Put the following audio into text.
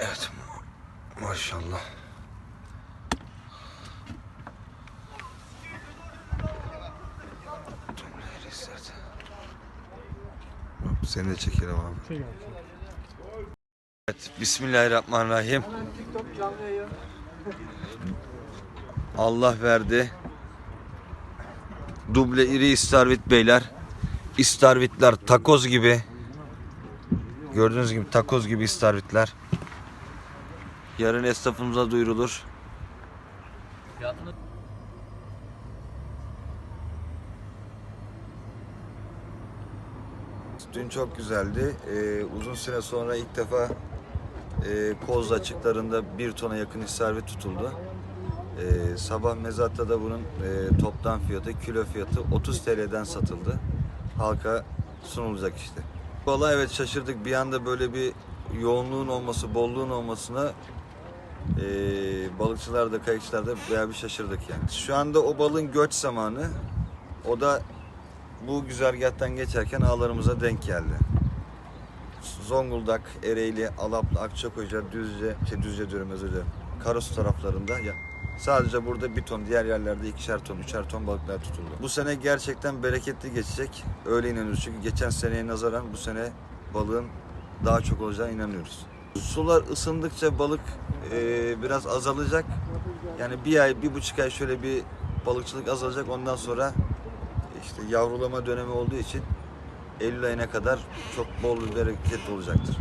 Evet. Maşallah. Seni de çekelim abi. Evet, Bismillahirrahmanirrahim. Allah verdi. Duble iri istarvit beyler. İstarvitler takoz gibi. Gördüğünüz gibi takoz gibi istarvitler. Yarın esnafımıza duyurulur. Dün çok güzeldi. Ee, uzun süre sonra ilk defa e, Koz açıklarında bir tona yakın istarvit tutuldu. Ee, sabah mezatta da bunun e, toptan fiyatı, kilo fiyatı 30 TL'den satıldı. Halka sunulacak işte. Valla evet şaşırdık. Bir anda böyle bir yoğunluğun olması, bolluğun olmasına e, balıkçılar da kayıkçılar da bayağı bir şaşırdık yani. Şu anda o balığın göç zamanı. O da bu güzergahtan geçerken ağlarımıza denk geldi. Zonguldak, Ereğli, Alaplı, Akçakoca, Düzce, şey Düzce diyorum özür dilerim. Karasu taraflarında ya sadece burada bir ton, diğer yerlerde ikişer ton, üçer ton balıklar tutuldu. Bu sene gerçekten bereketli geçecek. Öyle inanıyoruz çünkü geçen seneye nazaran bu sene balığın daha çok olacağına inanıyoruz. Sular ısındıkça balık e, biraz azalacak. Yani bir ay, bir buçuk ay şöyle bir balıkçılık azalacak. Ondan sonra işte yavrulama dönemi olduğu için Eylül ayına kadar çok bol bir bereket olacaktır.